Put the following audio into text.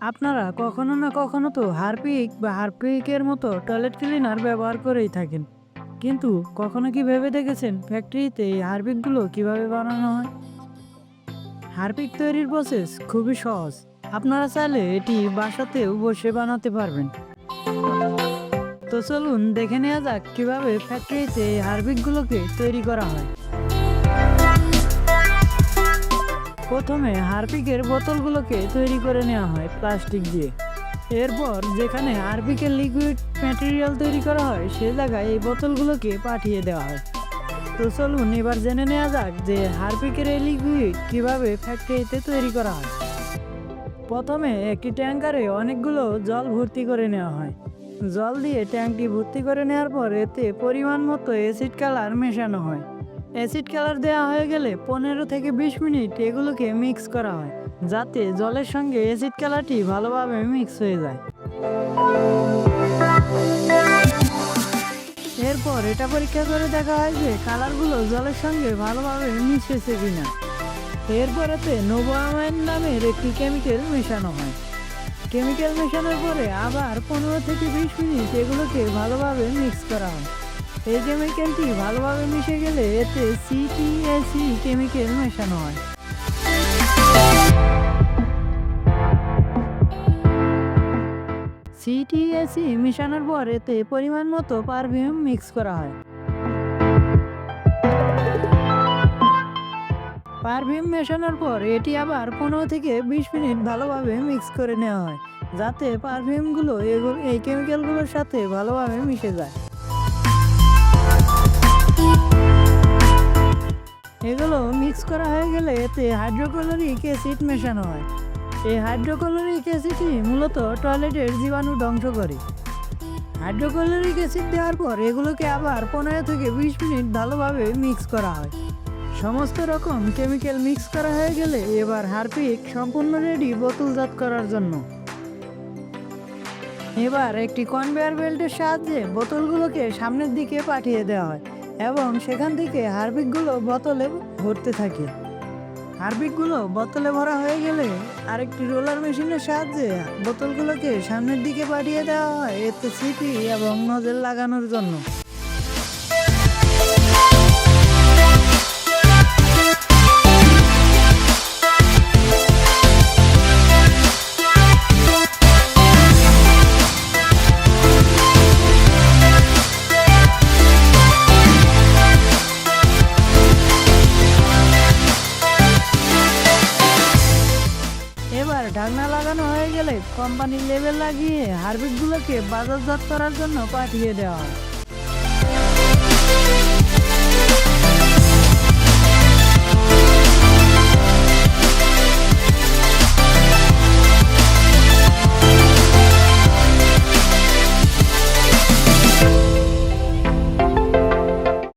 আপনারা কখনো না কখনো তো হারপিক বা হারপিকের মতো টয়লেট ক্লিনার ব্যবহার করেই থাকেন। কিন্তু কখনো কি ভেবে দেখেছেন ফ্যাক্টরিতে এই হারপিকগুলো কীভাবে বানানো হয়? হারপিক তৈরির প্রসেস খুবই সহজ। আপনারা চাইলে এটি বাসাতেও বসে বানাতে পারবেন। তো চলুন দেখে নেওয়া যাক কীভাবে ফ্যাক্টরিতে এই হারপিকগুলোকে তৈরি করা হয়। প্রথমে হারপিকের বোতলগুলোকে তৈরি করে নেওয়া হয় প্লাস্টিক দিয়ে। এরপর যেখানে হারপিকের লিকুইড ম্যাটেরিয়াল তৈরি করা হয়, সে জায়গায় এই বোতলগুলোকে পাঠিয়ে দেওয়া হয়। তো চলুন এবার জেনে নেওয়া যাক যে হারপিকের এই লিকুইড কীভাবে ফ্যাক্টরিতে তৈরি করা হয়। প্রথমে একটি ট্যাঙ্কারে অনেকগুলো জল ভর্তি করে নেওয়া হয়। জল দিয়ে ট্যাঙ্কটি ভর্তি করে নেওয়ার পর এতে পরিমাণ মতো অ্যাসিড কালার মেশানো হয়। অ্যাসিড কালার দেওয়া হয়ে গেলে পনেরো থেকে বিশ মিনিট এগুলোকে মিক্স করা হয়, যাতে জলের সঙ্গে অ্যাসিড কালারটি ভালোভাবে মিক্স হয়ে যায়। এরপর এটা পরীক্ষা করে দেখা হয় যে কালারগুলো জলের সঙ্গে ভালোভাবে মিশেছে কিনা। এরপর এতে নোভোয়ামাইন নামের একটি কেমিক্যাল মেশানো হয়। কেমিক্যাল মেশানোর পরে আবার পনেরো থেকে বিশ মিনিট এগুলোকে ভালোভাবে মিক্স করা হয়। এই কেমিক্যালটি ভালোভাবে মিশে গেলে এতে সিটিএসি কেমিক্যাল মেশানো হয়। সিটিএসি মেশানোর পর এতে পরিমাণ মতো পারফিউম মিক্স করা হয়। পারফিউম মেশানোর পর এটি আবার পনেরো থেকে বিশ মিনিট ভালোভাবে মিক্স করে নেওয়া হয়, যাতে পারফিউমগুলো এগুলো এই কেমিক্যালগুলোর সাথে ভালোভাবে মিশে যায়। এগুলো মিক্স করা হয়ে গেলে এতে হাইড্রোক্লোরিক অ্যাসিড মেশানো হয়। এই হাইড্রোক্লোরিক অ্যাসিডটি মূলত টয়লেটের জীবাণু ধ্বংস করে। হাইড্রোক্লোরিক অ্যাসিড দেওয়ার পর এগুলোকে আবার পনেরো থেকে বিশ মিনিট ভালোভাবে মিক্স করা হয়। সমস্ত রকম কেমিক্যাল মিক্স করা হয়ে গেলে এবার হারপিক সম্পূর্ণ রেডি বোতলজাত করার জন্য। এবার একটি কনভেয়ার বেল্টের সাহায্যে বোতলগুলোকে সামনের দিকে পাঠিয়ে দেওয়া হয়। এবং সেখান থেকে হার্বিকগুলো বোতলে ভরতে থাকে। হার্বিকগুলো বোতলে ভরা হয়ে গেলে আরেকটি রোলার মেশিনের সাহায্যে বোতলগুলোকে সামনের দিকে পাঠিয়ে দেওয়া হয় এতে সিটি এবং নজর লাগানোর জন্য। ঢাকনা লাগানো হয়ে গেলে কোম্পানির লেবেল লাগিয়ে হারবিটগুলোকে বাজারজাত করার জন্য পাঠিয়ে দেওয়া